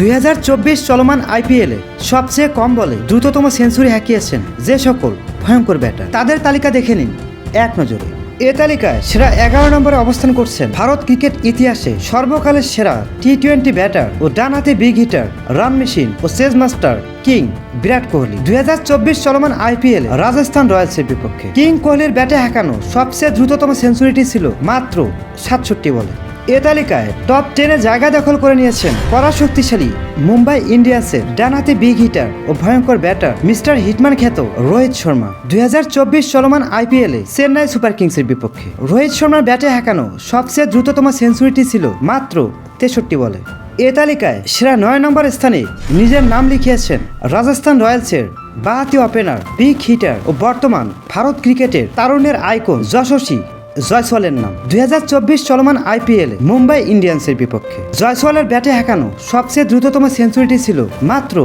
দুই হাজার চব্বিশ চলমান আইপিএলে সবচেয়ে কম বলে দ্রুততম সেঞ্চুরি হাঁকিয়েছেন যে সকল ভয়ঙ্কর ব্যাটার। তাদের তালিকা দেখে নিন। এক নজরে। এ তালিকায় সেরা এগারো নম্বরে অবস্থান করছেন ভারত ক্রিকেট ইতিহাসে সর্বকালের সেরা টি টোয়েন্টি ব্যাটার ও ডান হাতে বিগ হিটার রান মেশিন ও chase master king Virat Kohli. দুই হাজার চব্বিশ চলমান আইপিএল রাজস্থান রয়্যালসের বিপক্ষে কিং কোহলির ব্যাটে হাঁকানো সবচেয়ে দ্রুততম সেঞ্চুরিটি ছিল মাত্র সাতষট্টি বলে। এ তালিকায় টপ টেনে জায়গা দখল করে নিয়েছেন পরাশক্তিশালী মুম্বাই ইন্ডিয়ান্সের ডানাতে বিগ হিটার ও ভয়ঙ্কর ব্যাটার মিস্টার হিটম্যান খ্যাত রোহিত শর্মা। দুই চলমান আইপিএলে চেন্নাই সুপার কিংসের বিপক্ষে। রোহিত শর্মার ব্যাটে হাঁকানো সবচেয়ে দ্রুততম সেঞ্চুরিটি ছিল মাত্র তেষট্টি বলে। এ তালিকায় সেরা নয় নম্বর স্থানে নিজের নাম লিখিয়েছেন রাজস্থান রয়্যালসের বাহাতি ওপেনার বিগ হিটার ও বর্তমান ভারত ক্রিকেটের তারুণের আইকন যশস্বী জয়সওয়ালের নাম। দুই হাজার চব্বিশ চলমান আইপিএল মুম্বাই ইন্ডিয়ান্সের বিপক্ষে। জয়সওয়ালের ব্যাটে হাঁকানো সবচেয়ে দ্রুততম সেঞ্চুরিটি ছিল মাত্র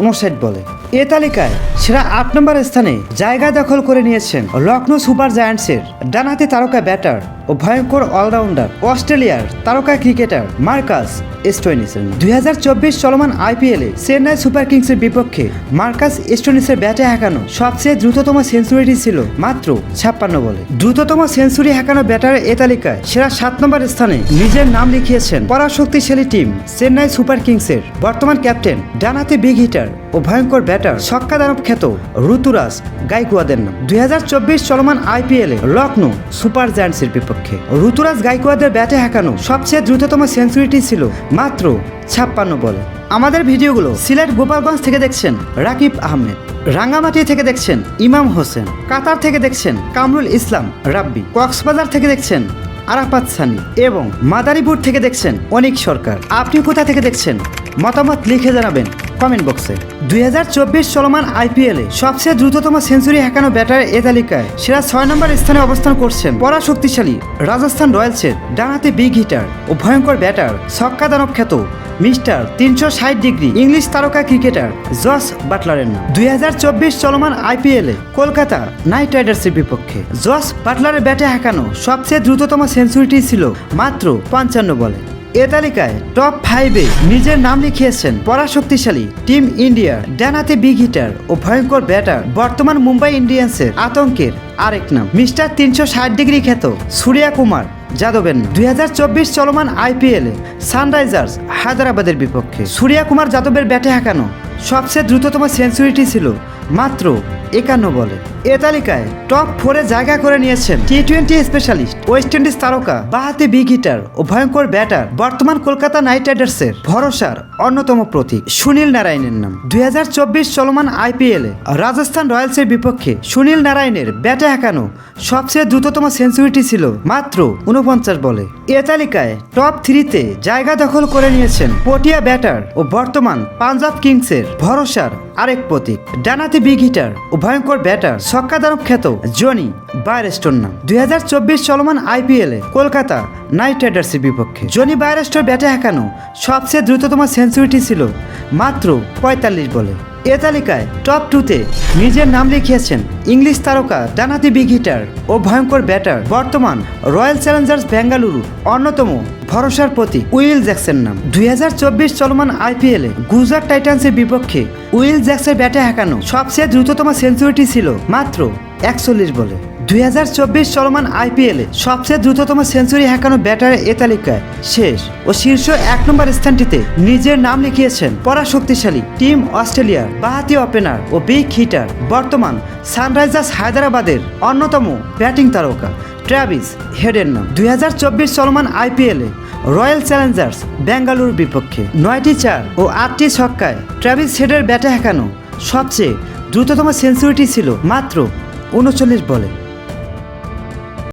উনষাট বলে। এ তালিকায় সেরা আট নম্বর স্থানে জায়গা দখল করে নিয়েছেন লখনৌ সুপার জায়ান্টসের ডানহাতি তারকা ব্যাটার ও ভয়ঙ্কর অলরাউন্ডার অস্ট্রেলিয়ার তারকা ক্রিকেটার মার্কাস স্টোনিসেন দুই হাজার চব্বিশ চলমান আইপিএলে চেন্নাই সুপার কিংসের বিপক্ষে মার্কাস স্টোনিসের ব্যাটে হাঁকানো সবচেয়ে দ্রুততম সেঞ্চুরিটি ছিল মাত্র ছাপ্পান্ন বলে। দ্রুততম সেঞ্চুরি হাঁকানো ব্যাটারের এ তালিকায় সেরা সাত নম্বর স্থানে নিজের নাম লিখিয়েছেন পরাশক্তিশালী টিম চেন্নাই সুপার কিংসের বর্তমান ক্যাপ্টেন ডানাতে বিগ হিটার ও ভয়ঙ্কর ব্যাটার ছক্কা দানব খ্যাত ঋতুরাজ গাইকুয়াদের নাম। দুই চলমান আইপিএলে লখনৌ সুপার জায়ান্টসের বিপক্ষে। ঋতুরাজ গাইকুয়াদের ব্যাটে হাঁকানো সবচেয়ে দ্রুততম সেঞ্চুরিটি ছিল মাত্র ছাপ্পান্ন বলে। আমাদের ভিডিওগুলো সিলেট গোপালগঞ্জ থেকে দেখছেন রাকিব আহমেদ, রাঙ্গামাটি থেকে দেখছেন ইমাম হোসেন, কাতার থেকে দেখছেন কামরুল ইসলাম রাব্বি, কক্সবাজার থেকে দেখছেন আরাফাত সানি এবং মাদারীপুর থেকে দেখছেন অনিক সরকার। আপনি কোথা থেকে দেখছেন? মতামত লিখে জানাবেন। কমেন্ট বক্সে। দুই হাজার চব্বিশ চলমান আইপিএলে সবচেয়ে দ্রুততম সেঞ্চুরি হাঁকানো ব্যাটারের এ তালিকায় সেরা ছয় নম্বর স্থানে অবস্থান করছেন পরাশক্তিশালী রাজস্থান রয়্যালসের ডানাতে বিগ হিটার ও ভয়ঙ্কর ব্যাটার ছক্কা দানব খ্যাত মিস্টার তিনশো ষাট ডিগ্রি ইংলিশ তারকা ক্রিকেটার জস বাটলারের নাম। দুই হাজার চব্বিশ চলমান আইপিএলে কলকাতা নাইট রাইডার্সের বিপক্ষে জস বাটলারের ব্যাটে হাঁকানো সবচেয়ে দ্রুততম সেঞ্চুরিটি ছিল মাত্র পঞ্চান্ন বলে। এ তালিকায় টপ ফাইভে নিজের নাম লিখিয়েছেন পরাশক্তিশালী টিম ইন্ডিয়ার ডানাতে বিগ হিটার ও ভয়ঙ্কর ব্যাটার বর্তমান মুম্বাই ইন্ডিয়ান্সের আতঙ্কের আরেক নাম। মিস্টার তিনশো ষাট ডিগ্রি খ্যাত সূর্যা কুমার যাদবের দুই চলমান আইপিএলে সানরাইজার্স হায়দ্রাবাদের বিপক্ষে। সূর্যা কুমার যাদবের ব্যাটে হাঁকানো সবচেয়ে দ্রুততম সেঞ্চুরিটি ছিল মাত্র একান্ন বলে। এ তালিকায় টপ ফোরে জায়গা করে নিয়েছেন T twenty specialist West Indies তারকা, বাহাতি বিগ হিটার ও ভয়ঙ্কর ব্যাটার বর্তমান কলকাতা নাইট রাইডার্সের ভরসার অন্যতম প্রতীক সুনীল নারায়ণের নাম। দুই চলমান আইপিএলে রাজস্থান রয়্যালসের বিপক্ষে সুনীল নারায়ণের ব্যাটে হাঁকানো সবচেয়ে দ্রুততম সেঞ্চুরিটি ছিল মাত্র উনপঞ্চাশ বলে। এ তালিকায় টপ থ্রিতে জায়গা দখল করে নিয়েছেন পটিয়া ব্যাটার ও বর্তমান পাঞ্জাব কিংসের ভরসার আরেক প্রতীক। ডানাতে বিগ হিটার ও ভয়ঙ্কর ব্যাটার ছক্কা দানব খ্যাত জনি বাইরেস্টোর নাম দুই হাজার চব্বিশ চলমান আইপিএলে কলকাতা নাইট রাইডার্সের বিপক্ষে। জনি বাইরেস্টোর ব্যাটে হাঁকানো সবচেয়ে দ্রুততম সেঞ্চুরিটি ছিল মাত্র পঁয়তাল্লিশ বলে। এ তালিকায় টপ টুতে নিজের নাম লিখিয়েছেন ইংলিশ তারকা ডানাতি বিগ হিটার ও ভয়ঙ্কর ব্যাটার বর্তমান রয়্যাল চ্যালেঞ্জার্স বেঙ্গালুরু অন্যতম ভরসার প্রতি উইল জ্যাকসের নাম। দুই হাজার চব্বিশ চলমান আইপিএলে গুজরাট টাইটান্সের বিপক্ষে উইল জ্যাকসের ব্যাটে হাঁকানো সবচেয়ে দ্রুততম সেঞ্চুরিটি ছিল মাত্র একচল্লিশ বলে। দুই চলমান আইপিএলে সবচেয়ে দ্রুততম সেঞ্চুরি হাঁকানো ব্যাটারের এ তালিকায় শেষ ও শীর্ষ এক নম্বর স্থানটিতে নিজের নাম লিখিয়েছেন পরাশক্তিশালী টিম অস্ট্রেলিয়ার বাহাতি ওপেনার ও বিগ হিটার। বর্তমান সানরাইজার্স হায়দ্রাবাদের অন্যতম ব্যাটিং তারকা ট্রাভিস হেডের নাম। দুই চলমান আইপিএলে রয়্যাল চ্যালেঞ্জার্স বেঙ্গালুরুর বিপক্ষে নয়টি চার ও আটটি ছক্কায় ট্রাভিস হেডের ব্যাটে হাঁকানো সবচেয়ে দ্রুততম সেঞ্চুরিটি ছিল মাত্র উনচল্লিশ বলে।